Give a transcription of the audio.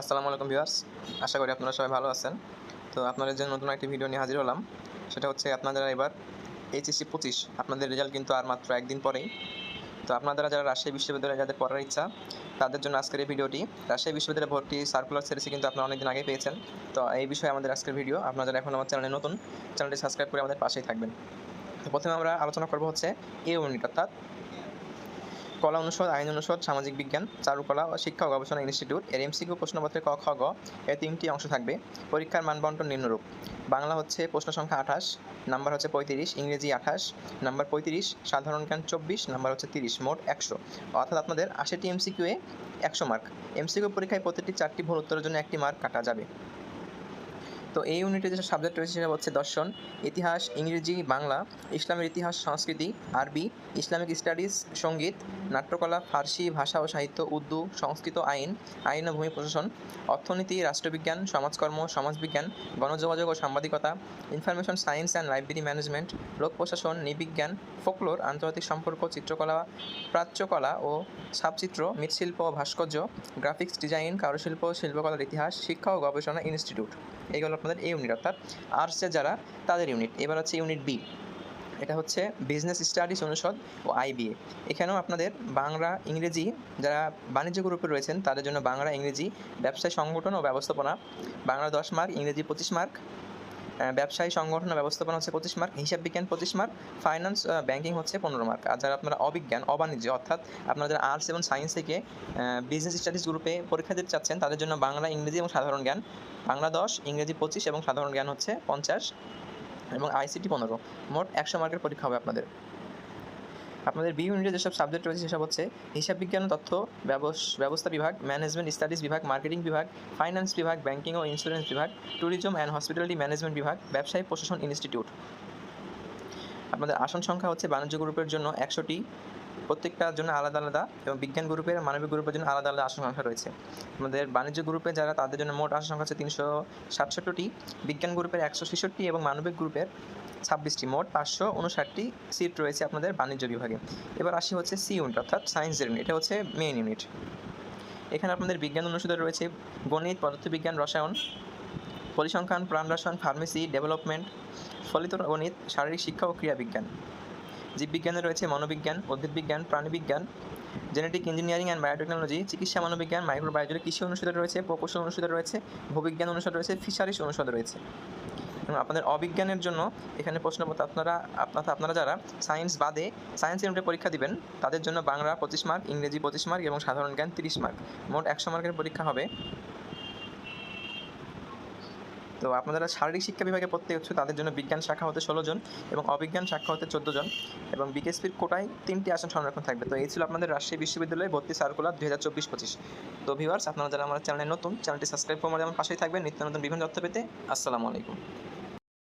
আসসালামু আলাইকুম ভিউয়ার্স। আশা করি আপনারা সবাই ভালো আছেন। তো আপনাদের জন্য নতুন একটি ভিডিও নিয়ে হাজির হলাম, সেটা হচ্ছে আপনাদের এবার এইচএসসি পঁচিশ। আপনাদের রেজাল্ট কিন্তু আর মাত্র একদিন পরেই। তো আপনারা যারা রাজশাহী বিশ্ববিদ্যালয়ে যাদের পড়ার ইচ্ছা, তাদের জন্য আজকের এই ভিডিওটি, রাজশাহী বিশ্ববিদ্যালয়ে ভর্তি সার্কুলার সেরেসি কিন্তু আপনারা অনেকদিন আগে পেয়েছেন। তো এই বিষয়ে আমাদের আজকের ভিডিও। আপনারা এখন আমার চ্যানেলে নতুন চ্যানেলটি সাবস্ক্রাইব করে আমাদের পাশেই থাকবেন। তো প্রথমে আমরা আলোচনা করব হচ্ছে এ ইউনিট অর্থাৎ কলা অনুষদ, আইন অনুষদ, সামাজিক বিজ্ঞান, চারুকলা ও শিক্ষা ও গবেষণা ইনস্টিটিউট, এর এমসিকিউ প্রশ্নপত্রে ক, খ, গ, এ তিনটি অংশ থাকবে। পরীক্ষার মানবন্টন নিম্নরূপ। বাংলা হচ্ছে প্রশ্ন সংখ্যা আঠাশ, নাম্বার হচ্ছে পঁয়ত্রিশ, ইংরেজি আঠাশ, নাম্বার পঁয়ত্রিশ, সাধারণ জ্ঞান চব্বিশ, নাম্বার হচ্ছে তিরিশ, মোট একশো। অর্থাৎ আপনাদের আশিটি এমসিকিউ এ একশো মার্ক। এমসিকিউ পরীক্ষায় প্রতিটি চারটি ভুল উত্তরের জন্য একটি মার্ক কাটা যাবে। তো এই ইউনিটে যেসব সাবজেক্ট রয়েছে সেটা হচ্ছে দর্শন, ইতিহাস, ইংরেজি, বাংলা, ইসলামের ইতিহাস, সংস্কৃতি, আরবি, ইসলামিক স্টাডিজ, সংগীত, নাট্যকলা, ফার্সি, ভাষা ও সাহিত্য, উর্দু, সংস্কৃত, আইন আইন ও ভূমি প্রশাসন, অর্থনীতি, রাষ্ট্রবিজ্ঞান, সমাজকর্ম, সমাজবিজ্ঞান, গণযোগাযোগ ও সাংবাদিকতা, information science and library management, লোক প্রশাসন, নৃবিজ্ঞান, ফোকলোর, আন্তর্জাতিক সম্পর্ক, চিত্রকলা, প্রাচ্যকলা ও ছাপচিত্র, মৃৎশিল্প ও ভাস্কর্য, গ্রাফিক্স ডিজাইন, কারুশিল্প, শিল্পকলার ইতিহাস, শিক্ষা ও গবেষণা ইনস্টিটিউট। এইগুলো আপনাদের এই ইউনিট অর্থাৎ আর্টসের যারা, তাদের ইউনিট এবার হচ্ছে ইউনিট বি এটা হচ্ছে বিজনেস স্টাডিজ অনুষদ ও আইবিএ এখানেও আপনাদের বাংলা, ইংরেজি যারা বাণিজ্য গ্রুপে রয়েছেন, তাদের জন্য বাংলা, ইংরেজি ব্যবসায় সংগঠন ও ব্যবস্থাপনা, বাংলা দশ মার্ক ইংরেজি পঁচিশ মার্ক ব্যবসায়ী সংগঠন ব্যবস্থাপনা হচ্ছে পঁচিশ মার্ক, হিসাব বিজ্ঞান পঁচিশ মার্ক ফাইন্যান্স ব্যাংকিং হচ্ছে পনেরো মার্ক। আর যারা আপনারা অবিজ্ঞান, অবাণিজ্য, অর্থাৎ আপনারা যারা আর্টস এবং সায়েন্স থেকে বিজনেস স্টাডিজ গ্রুপে পরীক্ষা দিতে চাচ্ছেন, তাদের জন্য বাংলা, ইংরেজি এবং সাধারণ জ্ঞান, বাংলা দশ, ইংরেজি পঁচিশ এবং সাধারণ জ্ঞান হচ্ছে পঞ্চাশ এবং আইসিটি পনেরো। মোট একশো মার্কের পরীক্ষা হবে আপনাদের। আপনাদের বি ইউনিটে যেসব সাবজেক্ট রয়েছে সেসব হচ্ছে হিসাব বিজ্ঞান তথ্য ব্যবস- ব্যবস্থা বিভাগ ম্যানেজমেন্ট স্টাডিজ বিভাগ মার্কেটিং বিভাগ ফাইন্যান্স বিভাগ ব্যাংকিং ও ইন্স্যুরেন্স বিভাগ ট্যুরিজম অ্যান্ড হসপিটালিটি ম্যানেজমেন্ট বিভাগ, ব্যবসায়ী প্রশাসন ইনস্টিটিউট আপনাদের আসন সংখ্যা হচ্ছে বাণিজ্য গ্রুপের জন্য একশোটি। প্রত্যেকটার জন্য আলাদা আলাদা এবং বিজ্ঞান গ্রুপের মানবিক গ্রুপের জন্য আলাদা আলাদা আসন সংখ্যা রয়েছে। আমাদের বাণিজ্য গ্রুপে যারা তাদের জন্য মোট আসন সংখ্যা হচ্ছে তিনশো সাতষট্টি, বিজ্ঞান গ্রুপের একশো ছেষট্টি এবং মানবিক গ্রুপের ছাব্বিশটি। মোট পাঁচশো উনষাটটি সিট রয়েছে আপনাদের বাণিজ্য বিভাগে। এবার আসি হচ্ছে সি ইউনিট অর্থাৎ সায়েন্সের ইউনিট এটা হচ্ছে মেইন ইউনিট এখানে আপনাদের বিজ্ঞান অনুষদে রয়েছে গণিত, পদার্থবিজ্ঞান, রসায়ন, পরিসংখ্যান প্রাণ রসায়ন ফার্মেসি ডেভেলপমেন্ট ফলিত গণিত, শারীরিক শিক্ষা ও ক্রিয়া বিজ্ঞান জীববিজ্ঞানে রয়েছে মনোবিজ্ঞান, উদ্ভিদবিজ্ঞান, প্রাণীবিজ্ঞান, জেনেটিক ইঞ্জিনিয়ারিং অ্যান্ড বায়োটেকনোলজি, চিকিৎসা মনোবিজ্ঞান মাইক্রোবায়োলজি কৃষি অনুষদে রয়েছে, প্রকৌশল অনুষদে রয়েছে, ভূবিজ্ঞান অনুষদ রয়েছে ফিশারিস অনুষদ রয়েছে। এবং আপনাদের অবিজ্ঞানের জন্য এখানে প্রশ্নপত্র আপনারা আপনারা আপনারা যারা সায়েন্স বাদে, সায়েন্স ইউনিটে পরীক্ষা দিবেন, তাদের জন্য বাংলা পঁচিশ মার্ক, ইংরেজি পঁচিশ মার্ক এবং সাধারণ জ্ঞান তিরিশ মার্ক। মোট একশো মার্কের পরীক্ষা হবে। তো আপনারা শারীরিক শিক্ষা বিভাগে পড়তে হচ্ছে, তাদের জন্য বিজ্ঞান শাখা হতে ষোলো জন এবং অবিজ্ঞান শাখা হতে চোদ্দ জন এবং বিকেএসপির কোটায় তিনটি আসন সংরক্ষণ থাকবে। তো এই ছিল আপনাদের রাজশাহী বিশ্ববিদ্যালয়ে ভর্তি সার্কুলার দুই হাজার চব্বিশ পঁচিশ। তো ভিউয়ার্স, আপনারা যারা আমার চ্যানেলে নতুন, চ্যানেলটি সাবস্ক্রাইব করে আমার পাশেই থাকবেন। নিত্য নতুন বিভিন্ন তথ্য পেতে আসসালামু আলাইকুম।